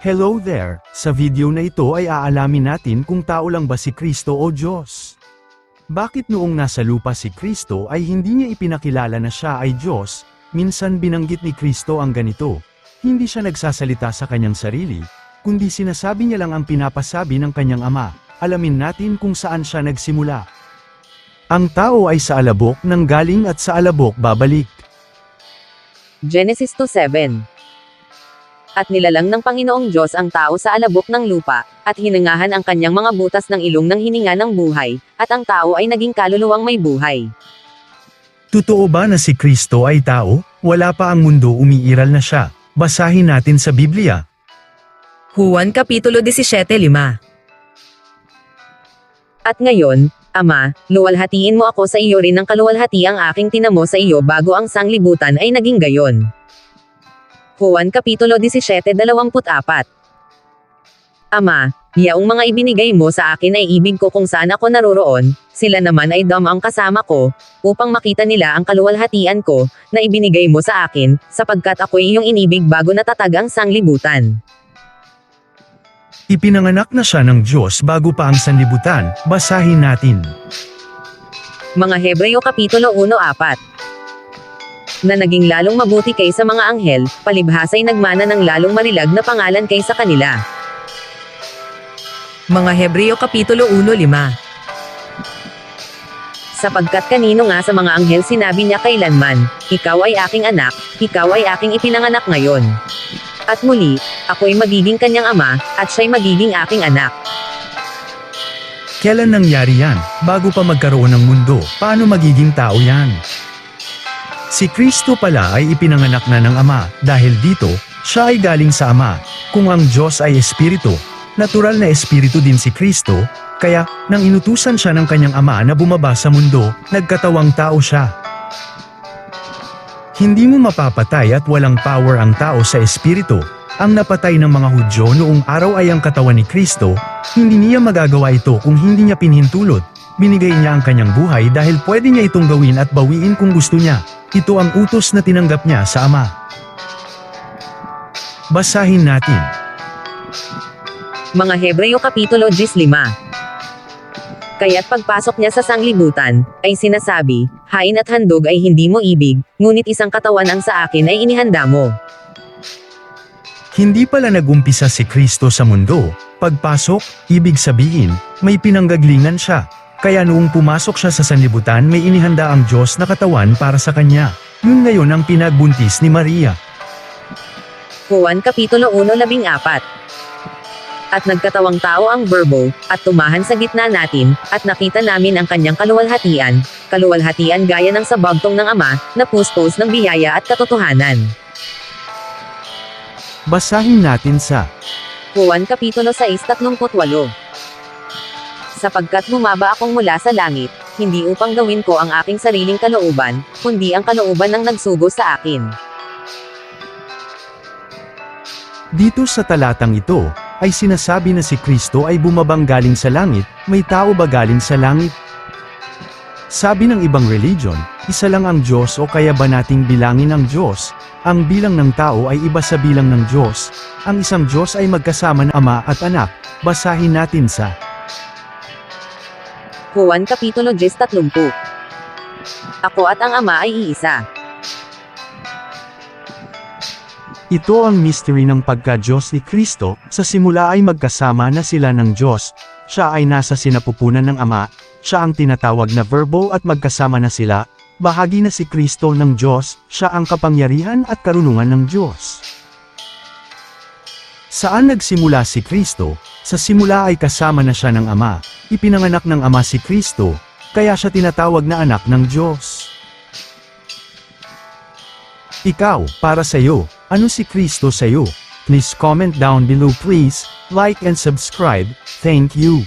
Hello there, sa video na ito ay aalamin natin kung tao lang ba si Kristo o Diyos. Bakit noong nasa lupa si Kristo ay hindi niya ipinakilala na siya ay Diyos, minsan binanggit ni Kristo ang ganito. Hindi siya nagsasalita sa kanyang sarili, kundi sinasabi niya lang ang pinapasabi ng kanyang ama. Alamin natin kung saan siya nagsimula. Ang tao ay sa alabok nang galing at sa alabok babalik. Genesis 2.7 At nilalang ng Panginoong Diyos ang tao sa alabok ng lupa, at hinangahan ang kanyang mga butas ng ilong ng hininga ng buhay, at ang tao ay naging kaluluwang may buhay. Totoo ba na si Kristo ay tao? Wala pa ang mundo umiiral na siya. Basahin natin sa Biblia. Juan Kapitulo 17.5 At ngayon, Ama, luwalhatiin mo ako sa iyo rin ng kaluwalhati ang aking tinamo sa iyo bago ang sanglibutan ay naging gayon. Juan Kapitulo 17.24 Ama, yaong mga ibinigay mo sa akin ay ibig ko kung saan ako naroroon, sila naman ay dam ang kasama ko, upang makita nila ang kaluwalhatian ko, na ibinigay mo sa akin, sapagkat ako'y iyong inibig bago natatag ang sanglibutan. Ipinanganak na siya ng Diyos bago pa ang sanlibutan. Basahin natin. Mga Hebreo Kapitulo 1.4 Na naging lalong mabuti kaysa mga anghel, palibhasa'y nagmana ng lalong marilag na pangalan kaysa kanila. Mga Hebreo Kapitulo 1.5 Sapagkat kanino nga sa mga anghel sinabi niya kailanman, Ikaw ay aking anak, ikaw ay aking ipinanganak ngayon. At muli, ako'y magiging kanyang ama, at siya'y magiging aking anak. Kailan nangyari yan? Bago pa magkaroon ng mundo, paano magiging tao yan? Si Kristo pala ay ipinanganak na ng Ama, dahil dito, siya ay galing sa Ama. Kung ang Diyos ay Espiritu, natural na Espiritu din si Kristo, kaya, nang inutusan siya ng kanyang Ama na bumaba sa mundo, nagkatawang tao siya. Hindi mo mapapatay at walang power ang tao sa Espiritu. Ang napatay ng mga Hudyo noong araw ay ang katawan ni Kristo, hindi niya magagawa ito kung hindi niya pinhintulot. Binigay niya ang kanyang buhay dahil pwede niya itong gawin at bawiin kung gusto niya. Ito ang utos na tinanggap niya sa Ama. Basahin natin. Mga Hebreo Kapitulo 15 Kaya't pagpasok niya sa sanglibutan, ay sinasabi, Hain at handog ay hindi mo ibig, ngunit isang katawan ang sa akin ay inihanda mo. Hindi pala nagumpisa si Kristo sa mundo. Pagpasok, ibig sabihin, may pinanggaglingan siya. Kaya noong pumasok siya sa sanlibutan may inihanda ang Diyos na katawan para sa kanya. Yun ngayon ang pinagbuntis ni Maria. Juan Kapitulo 1.14 At nagkatawang tao ang verbo, at tumahan sa gitna natin, at nakita namin ang kanyang kaluwalhatian, kaluwalhatian gaya ng sa bagtong ng Ama, na puspos ng biyaya at katotohanan. Basahin natin sa Juan Kapitulo 6.38 Sapagkat bumaba akong mula sa langit, hindi upang gawin ko ang aking sariling kalooban, kundi ang kalooban ng nagsugo sa akin. Dito sa talatang ito, ay sinasabi na si Kristo ay bumabang galing sa langit, may tao ba galing sa langit? Sabi ng ibang religion, isa lang ang Diyos o kaya ba nating bilangin ang Diyos? Ang bilang ng tao ay iba sa bilang ng Diyos. Ang isang Diyos ay magkasama na Ama at Anak. Basahin natin sa Juan Kapitulo 10.30 Ako at ang Ama ay iisa. Ito ang mystery ng pagka-Diyos ni Kristo, sa simula ay magkasama na sila ng Diyos. Siya ay nasa sinapupunan ng Ama, siya ang tinatawag na verbo at magkasama na sila, bahagi na si Kristo ng Diyos, siya ang kapangyarihan at karunungan ng Diyos. Saan nagsimula si Kristo? Sa simula ay kasama na siya ng Ama, ipinanganak ng Ama si Kristo, kaya siya tinatawag na anak ng Diyos. Ikaw, para sa iyo, ano si Kristo sa iyo? Please comment down below please, like and subscribe, thank you.